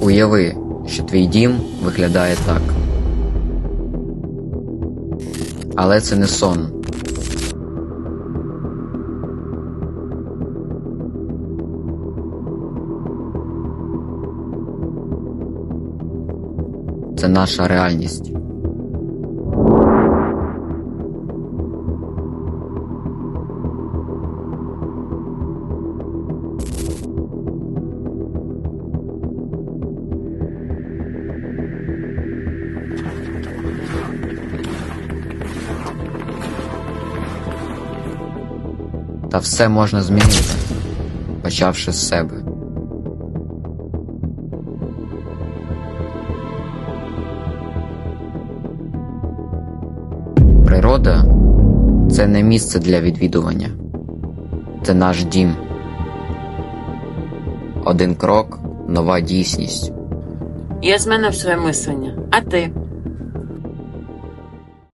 Уяви, що твій дім виглядає так. Але це не сон. Це наша реальність. Та все можна змінити, почавши з себе. Природа це не місце для відвідування. Це наш дім. Один крок нова дійсність. Я змінив своє мислення. А ти?